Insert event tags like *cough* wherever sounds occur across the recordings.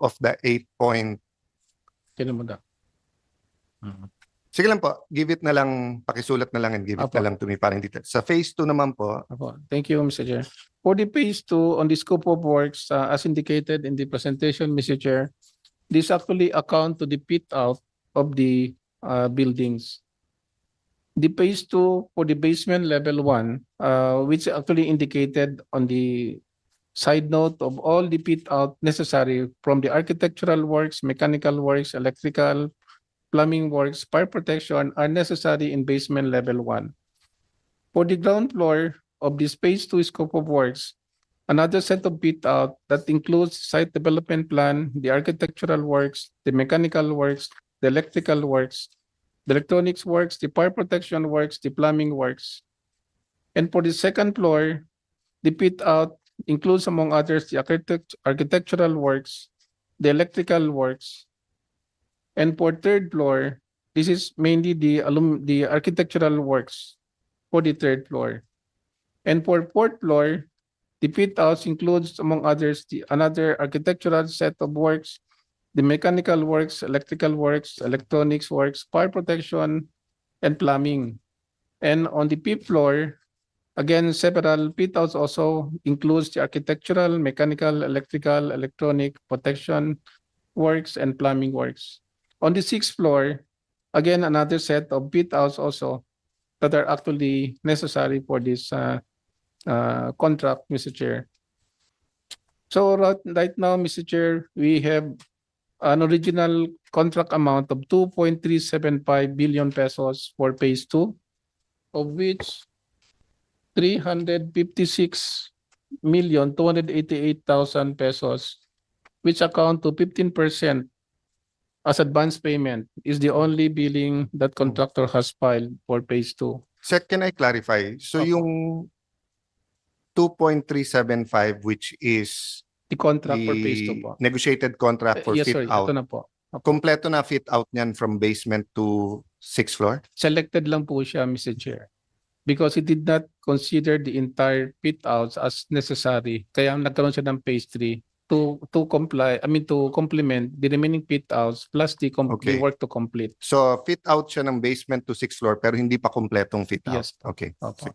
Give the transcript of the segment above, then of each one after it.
of the 8 point. Sino mo? Mhm. Sige lang po, give it na lang, pakisulat na lang and give it Apo. na lang to me para hindi. Sa phase 2 naman po, Apo. Thank you, Mr. Chair. For the phase two, on the scope of works, uh, as indicated in the presentation, Mr. Chair, this actually account to the pit out of the uh, buildings. The phase two for the basement level one, uh, which actually indicated on the side note of all the pit out necessary from the architectural works, mechanical works, electrical, plumbing works, fire protection are necessary in basement level one. For the ground floor of the phase two scope of works, another set of pit out that includes site development plan, the architectural works, the mechanical works, the electrical works, the electronics works, the fire protection works, the plumbing works. And for the second floor, the pit out includes among others the architect, architectural works, the electrical works. And for third floor, this is mainly the alum, the architectural works for the third floor. And for fourth floor, the pit house includes among others the another architectural set of works, the mechanical works, electrical works, electronics works, fire protection, and plumbing. And on the fifth floor, again, several pit outs also includes the architectural, mechanical, electrical, electronic, protection works, and plumbing works. On the sixth floor, again, another set of pit outs also that are actually necessary for this uh, uh, contract, Mr. Chair. So right, right now, Mr. Chair, we have an original contract amount of 2.375 billion pesos for phase two, of which 356 million 288,000 pesos, which account to 15% as advance payment is the only billing that contractor has filed for phase two. Sec, can I clarify? So yung 2.375 which is The contract for phase two the po. negotiated contract for Yes, fit sir. out. Ito na po. Kompleto na fit out niyan from basement to sixth floor? Selected lang po siya, Mr. Chair. Because he did not consider the entire pit outs as necessary. Kaya nagkaroon siya ng phase three to to comply, I mean to complement the remaining pit outs plus the, com- Okay. the work to complete. So fit out siya ng basement to sixth floor pero hindi pa kompletong fit out. Yes. Okay. Opo.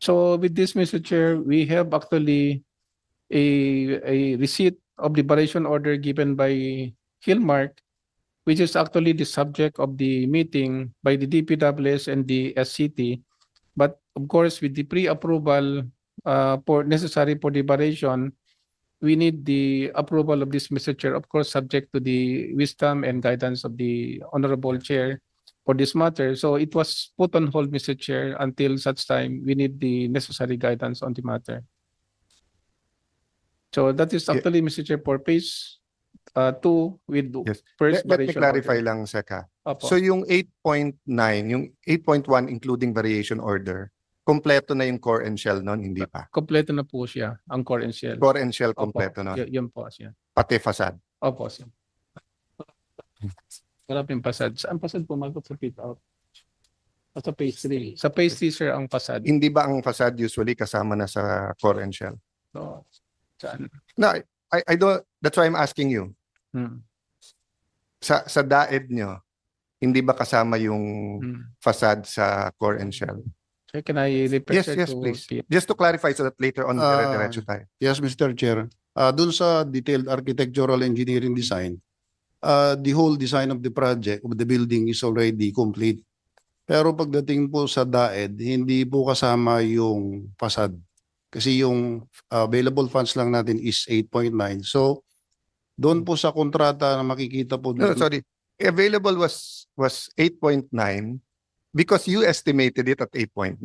So with this, Mr. Chair, we have actually a, a receipt of liberation order given by Hillmark, which is actually the subject of the meeting by the DPWS and the SCT. But of course, with the pre-approval uh, for necessary for we need the approval of this, Mr. Chair, of course, subject to the wisdom and guidance of the Honorable Chair for this matter. So it was put on hold, Mr. Chair, until such time we need the necessary guidance on the matter. So that is actually, Mr. Chair, for phase uh, two with Yes. first Let, let me variation clarify order. lang, Seka. Opo. So yung 8.9, yung 8.1 including variation order, kompleto na yung core and shell nun, hindi pa. kompleto na po siya, ang core and shell. Core and shell Opo. kompleto nun, Y- yun po siya. pati facade. Opo siya. Wala pa yung pasad. Saan pasad pumagot sa pit out? O sa phase 3. Sa phase 3, sir, ang pasad. Hindi ba ang facade usually kasama na sa core and shell? So, saan? No, I, I don't, that's why I'm asking you. Hmm. Sa, sa daed nyo, hindi ba kasama yung Hmm. facade sa core and shell? Sir, can I refer Yes, sir, yes, to please. Pete? Just to clarify so that later on, Ah, dire-diretso tayo. Yes, Mr. Chair. Uh, dun sa detailed architectural engineering design, uh, the whole design of the project, of the building is already complete. Pero pagdating po sa DAED, hindi po kasama yung facade. Kasi yung available funds lang natin is 8.9. So, doon po sa kontrata na makikita po No, no, sorry. Available was was 8.9 because you estimated it at 8.9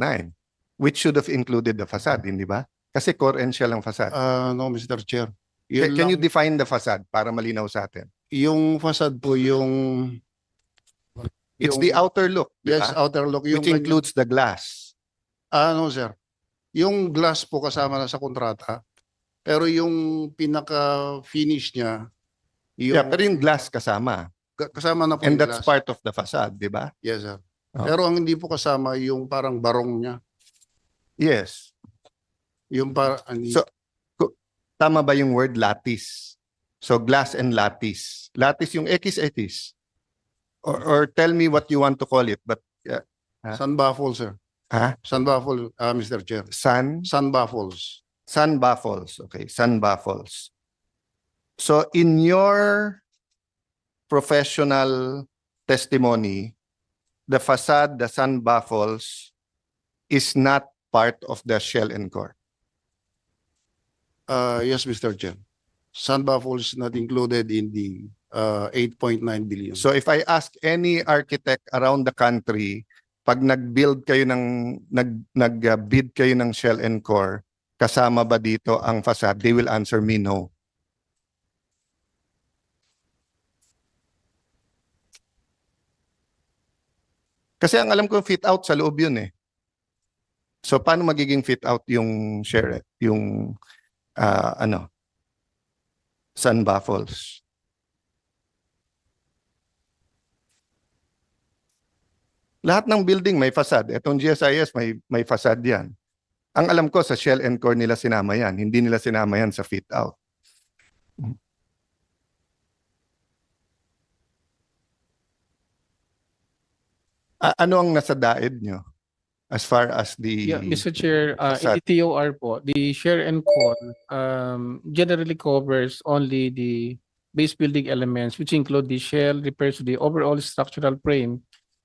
which should have included the facade, hindi ba? Kasi core and shell ang facade. Ah, no, Mr. Chair. Can, Yun can you lang- define the facade para malinaw sa atin? yung facade po, yung... It's yung- the outer look, di Yes, ba? outer look. Yung which includes the glass. Ano, sir? Yung glass po kasama na sa kontrata. Pero yung pinaka-finish niya, yung, Yeah, pero yung glass kasama. ka- kasama na po And yung that's glass. part of the facade, di ba? Yes, sir. Oh. Pero ang hindi po kasama yung parang barong niya. Yes. Yung para, ani, So, tama ba yung word lattice? So glass and lattice. Lattice yung X-X. Or, or tell me what you want to call it. But Ha? Sun baffles, sir. ha? Sun baffle, uh, Mr. Chair. Sun? Sun baffles. Sun baffles. Okay, sun baffles. So in your professional testimony, the facade, the sun baffles is not part of the shell and core. Uh, yes, Mr. Chair. Sun baffles not included in the uh, 8.9 billion. So if I ask any architect around the country, pag nag-build kayo ng nag nag-bid kayo ng shell and core, kasama ba dito ang facade? They will answer me no. Kasi ang alam ko fit out sa loob yun eh. So paano magiging fit out yung share yung ah, ano sun baffles? Lahat ng building may facade. Etong GSIS may may facade 'yan. Ang alam ko sa shell and core nila sinama 'yan, hindi nila sinama 'yan sa fit out. A- ano ang nasa daed nyo as far as the Yeah, Mr. Chair, uh, in the TOR po, the share and core um, generally covers only the base building elements, which include the shell, repairs to the overall structural frame,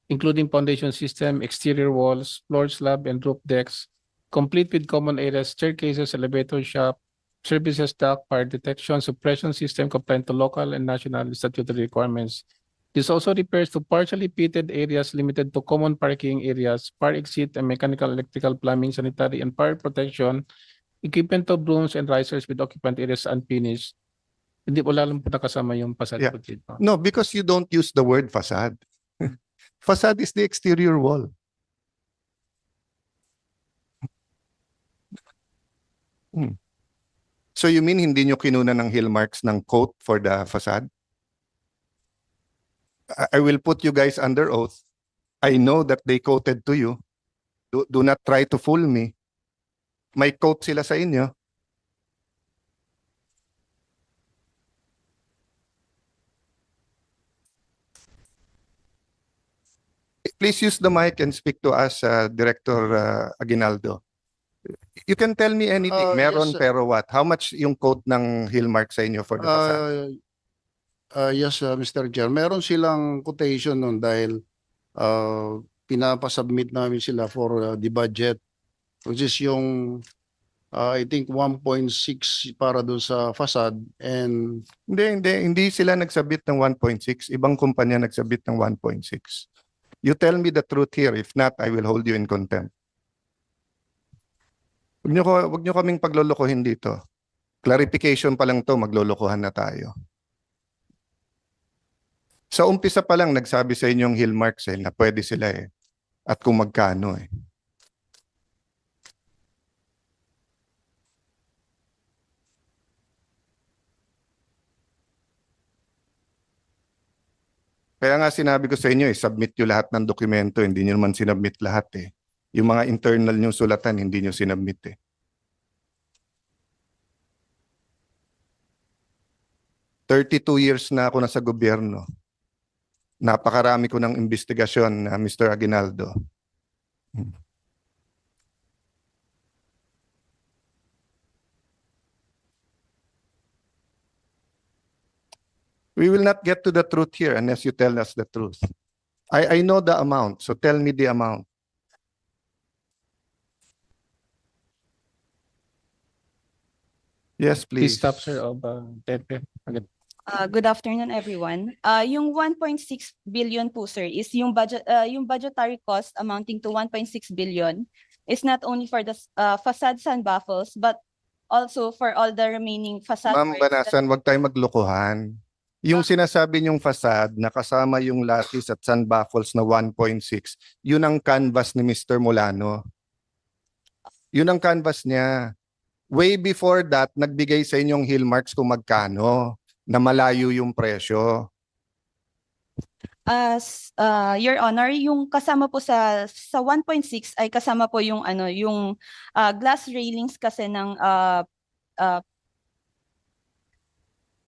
including foundation system, exterior walls, floor slab, and roof decks, complete with common areas, staircases, elevator shop, services duct, fire detection, suppression system compliant to local and national statutory requirements. This also refers to partially pitted areas limited to common parking areas, fire exit and mechanical, electrical, plumbing, sanitary, and fire protection, equipment of rooms and risers with occupant areas unfinished. Hindi wala lang po nakasama yung facade Yeah. po dito. No, because you don't use the word facade. *laughs* facade is the exterior wall. Hmm. So you mean hindi nyo kinuna ng hill marks ng coat for the facade? I, I will put you guys under oath. I know that they quoted to you. Do, do not try to fool me. May quote sila sa inyo. Please use the mic and speak to us, uh, Director uh, Aguinaldo. You can tell me anything. Uh, Meron yes, sir. pero what? How much yung quote ng Hillmark sa inyo for the facade? Uh, uh, yes, uh, Mr. Chair. Meron silang quotation nun dahil uh, pinapasubmit namin sila for uh, the budget which is yung uh, I think 1.6 para doon sa facade and Hindi, hindi. Hindi sila nagsabit ng 1.6. Ibang kumpanya nagsabit ng 1.6. You tell me the truth here. If not, I will hold you in contempt. Huwag niyo, huwag niyo kaming paglolokohin dito. Clarification pa lang to, maglolokohan na tayo. Sa umpisa pa lang, nagsabi sa inyong Hillmarks eh, na pwede sila eh. At kung magkano eh. Kaya nga sinabi ko sa inyo eh, submit nyo lahat ng dokumento, hindi nyo naman sinubmit lahat eh. Yung mga internal nyo sulatan, hindi nyo sinubmit eh. Thirty-two years na ako nasa gobyerno. Napakarami ko ng investigasyon, na Mr. Aguinaldo. We will not get to the truth here unless you tell us the truth. I, I know the amount, so tell me the amount. Yes, Please please. stop, sir, of uh. Agad. Uh, good afternoon, everyone. Uh, yung 1.6 billion po, sir, is yung budget, uh, yung budgetary cost amounting to 1.6 billion is not only for the uh, facades and baffles, but also for all the remaining facade. Ma'am works that- Banasan, wag tayong maglokohan. Yung sinasabi niyong facade na kasama yung lattice at sun baffles na 1.6, yun ang canvas ni Mr. Molano. Yun ang canvas niya. Way before that, nagbigay sa inyong Hillmarks kung magkano na malayo yung presyo. As, uh, Your Honor, yung kasama po sa, sa 1.6 ay kasama po yung ano, yung uh, glass railings kasi ng uh, uh,